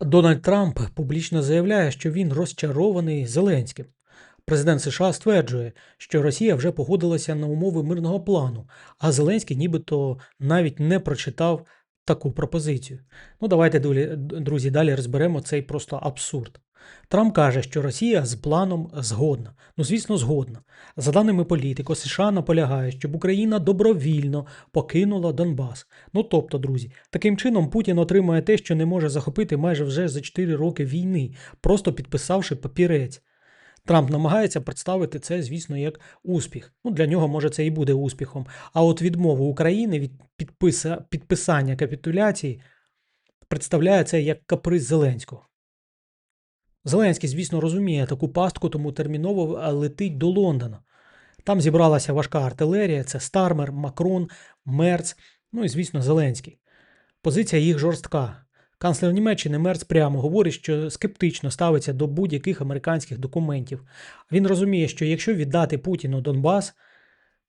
Дональд Трамп публічно заявляє, що він розчарований Зеленським. Президент США стверджує, що Росія вже погодилася на умови мирного плану, а Зеленський нібито навіть не прочитав таку пропозицію. Ну, давайте, друзі, далі розберемо цей просто абсурд. Трамп каже, що Росія з планом згодна. Ну, звісно, згодна. За даними політико, США наполягає, щоб Україна добровільно покинула Донбас. Ну тобто, друзі, таким чином Путін отримує те, що не може захопити майже вже за 4 роки війни, просто підписавши папірець. Трамп намагається представити це, звісно, як успіх. Ну, для нього, може, це і буде успіхом. А от відмову України від підписа, підписання капітуляції представляє це як каприз Зеленського. Зеленський, звісно, розуміє таку пастку, тому терміново е, летить до Лондона. Там зібралася важка артилерія: це Стармер, Макрон, Мерц, ну і, звісно, Зеленський. Позиція їх жорстка. Канцлер Німеччини Мерц прямо говорить, що скептично ставиться до будь-яких американських документів. Він розуміє, що якщо віддати Путіну Донбас,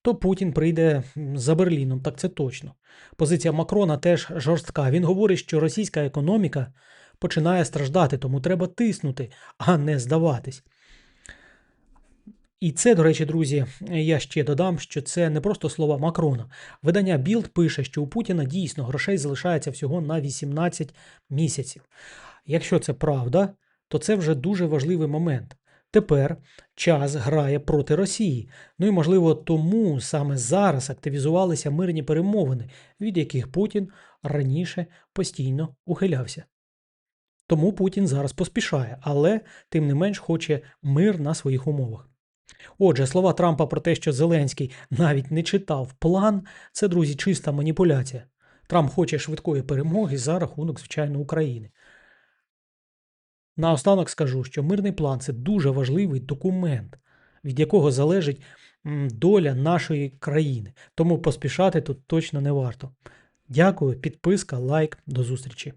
то Путін прийде за Берліном, так це точно. Позиція Макрона теж жорстка. Він говорить, що російська економіка починає страждати, тому треба тиснути, а не здаватись. І це, до речі, друзі, я ще додам, що це не просто слова Макрона. Видання Білд пише, що у Путіна дійсно грошей залишається всього на 18 місяців. Якщо це правда, то це вже дуже важливий момент. Тепер час грає проти Росії. Ну і можливо тому саме зараз активізувалися мирні перемовини, від яких Путін раніше постійно ухилявся. Тому Путін зараз поспішає, але тим не менш хоче мир на своїх умовах. Отже, слова Трампа про те, що Зеленський навіть не читав план, це, друзі, чиста маніпуляція. Трамп хоче швидкої перемоги за рахунок, звичайно, України. Наостанок скажу, що мирний план це дуже важливий документ, від якого залежить доля нашої країни. Тому поспішати тут точно не варто. Дякую, підписка, лайк, до зустрічі.